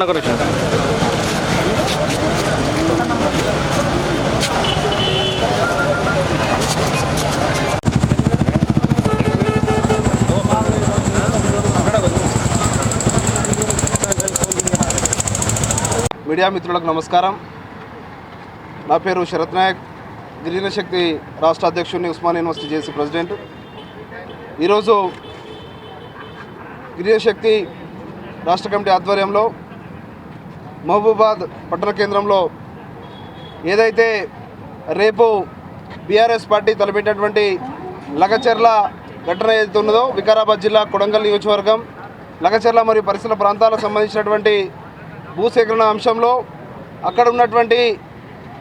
నాకు గురించి మీడియా మిత్రులకు నమస్కారం. నా పేరు శరత్ నాయక్. గిరిజన శక్తి రాష్ట్ర అధ్యక్షుడిని ఉస్మాన్ యూనివర్సిటీ చేసి ప్రెసిడెంట్. ఈరోజు గిరిజన శక్తి రాష్ట్ర కమిటీ ఆధ్వర్యంలో మహబూబాద్ పట్టణ కేంద్రంలో ఏదైతే రేపు బీఆర్ఎస్ పార్టీ తలపెట్టినటువంటి లగచెర్ల ఘటన ఏదైతే ఉన్నదో వికారాబాద్ జిల్లా కొడంగల్ నియోజకవర్గం లగచెర్ల మరియు పరిసర ప్రాంతాలకు సంబంధించినటువంటి భూసేకరణ అంశంలో అక్కడ ఉన్నటువంటి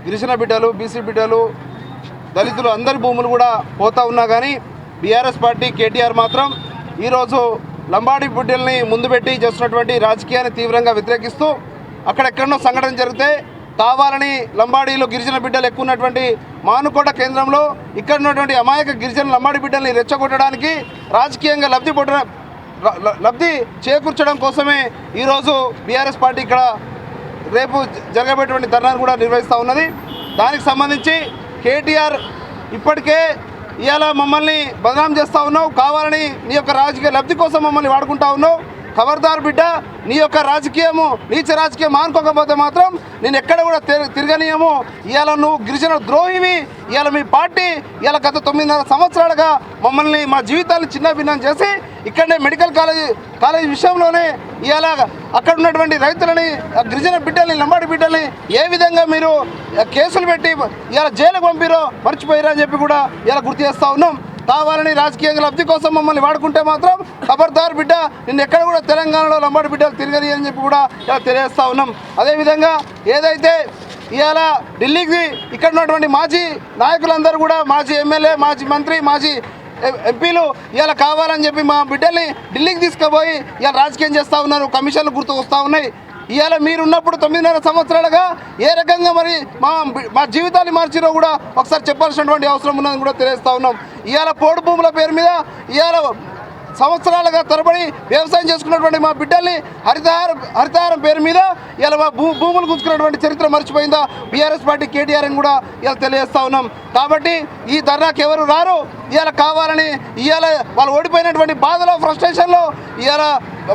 గిరిజన బిడ్డలు బీసీ బిడ్డలు దళితులు అందరి భూములు కూడా పోతా ఉన్నా కానీ బీఆర్ఎస్ పార్టీ కేటీఆర్ మాత్రం ఈరోజు లంబాడి బిడ్డల్ని ముందు పెట్టి చేస్తున్నటువంటి రాజకీయాన్ని తీవ్రంగా వ్యతిరేకిస్తూ అక్కడెక్కడనో సంఘటన జరిగితే కావాలని లంబాడీలో గిరిజన బిడ్డలు ఎక్కువ ఉన్నటువంటి మానుకోట కేంద్రంలో ఇక్కడ ఉన్నటువంటి అమాయక గిరిజన లంబాడి బిడ్డల్ని రెచ్చగొట్టడానికి రాజకీయంగా లబ్ధి పొట్ట లబ్ధి చేకూర్చడం కోసమే ఈరోజు బీఆర్ఎస్ పార్టీ ఇక్కడ రేపు జ- జరగబోయేటువంటి ధర్నాను కూడా నిర్వహిస్తూ ఉన్నది. దానికి సంబంధించి కేటీఆర్ ఇప్పటికే ఇవాళ మమ్మల్ని బదనాం చేస్తూ ఉన్నావు కావాలని నీ యొక్క రాజకీయ లబ్ధి కోసం మమ్మల్ని వాడుకుంటా ఉన్నావు. ఖబర్దార్ బిడ్డ నీ యొక్క రాజకీయము నీచ రాజకీయం మానుకోకపోతే మాత్రం నేను ఎక్కడ కూడా తిరగనీయము. ఇవాళ నువ్వు గిరిజన ద్రోహివి ఇవాళ మీ పార్టీ ఇవాళ గత తొమ్మిదిన్నర సంవత్సరాలుగా మమ్మల్ని మా జీవితాన్ని చిన్న భిన్నం చేసి ఇక్కడనే మెడికల్ కాలేజ్ కాలేజీ విషయంలోనే ఇవాళ అక్కడ ఉన్నటువంటి రైతులని గిరిజన బిడ్డల్ని లంబాడి బిడ్డల్ని ఏ విధంగా మీరు కేసులు పెట్టి ఇవాళ జైలుకు పంపిరో మర్చిపోయారని చెప్పి కూడా ఇలా గుర్తు చేస్తూ ఉన్నాం. కావాలని రాజకీయంగా లబ్ధి కోసం మమ్మల్ని వాడుకుంటే మాత్రం ఖబర్దార్ బిడ్డ నిన్ను ఎక్కడ కూడా తెలంగాణలో లంబాడి బిడ్డలు తిరగని అని చెప్పి కూడా ఇలా తెలియజేస్తూ ఉన్నాం. అదేవిధంగా ఏదైతే ఇవాళ ఢిల్లీకి ఇక్కడ ఉన్నటువంటి మాజీ నాయకులందరూ కూడా మాజీ ఎమ్మెల్యే మాజీ మంత్రి మాజీ ఎంపీలు ఇవాళ కావాలని చెప్పి మా బిడ్డల్ని ఢిల్లీకి తీసుకుపోయి ఇవాళ రాజకీయం చేస్తూ ఉన్నారు. కమిషన్లు గుర్తు వస్తూ ఉన్నాయి. ఇవాళ మీరు ఉన్నప్పుడు తొమ్మిదిన్నర సంవత్సరాలుగా ఏ రకంగా మరి మా మా జీవితాన్ని మార్చినా కూడా ఒకసారి చెప్పాల్సినటువంటి అవసరం ఉన్నదని కూడా తెలియజేస్తా ఉన్నాం. ఇవాళ పోడు భూముల పేరు మీద ఇవాళ సంవత్సరాలుగా తరబడి వ్యవసాయం చేసుకున్నటువంటి మా బిడ్డల్ని హరితహారం హరితహారం పేరు మీద ఇలా మా భూ భూములు గుంజుకున్నటువంటి చరిత్ర మర్చిపోయిందా? బీఆర్ఎస్ పార్టీ కేటీఆర్ అని కూడా ఇలా తెలియజేస్తా ఉన్నాం. కాబట్టి ఈ ధర్నాకి ఎవరు రారు? ఇవాళ కావాలని ఇవాళ వాళ్ళు ఓడిపోయినటువంటి బాధలో ఫ్రస్ట్రేషన్లో ఇవాళ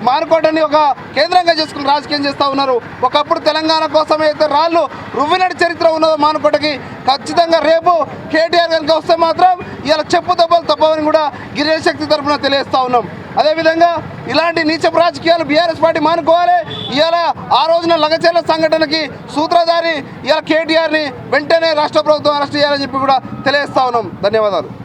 మానుకోటని ఒక కేంద్రంగా చేసుకుని రాజకీయం చేస్తూ ఉన్నారు. ఒకప్పుడు తెలంగాణ కోసం అయితే రాళ్ళు రువ్వినటి చరిత్ర ఉన్నదో మానుకోటకి. ఖచ్చితంగా రేపు కేటీఆర్ కనుక వస్తే మాత్రం ఇలా చెప్పు దెబ్బలు తప్పవని కూడా గిరిజన శక్తి తరఫున తెలియజేస్తా ఉన్నాం. అదేవిధంగా ఇలాంటి నీచపు రాజకీయాలు బీఆర్ఎస్ పార్టీ మానుకోవాలి. ఇవాళ ఆ రోజున లగచర్ల సంఘటనకి సూత్రధారి ఇవాళ కేటీఆర్ని వెంటనే రాష్ట్ర ప్రభుత్వం అరెస్ట్ చేయాలని చెప్పి కూడా తెలియజేస్తా ఉన్నాం. ధన్యవాదాలు.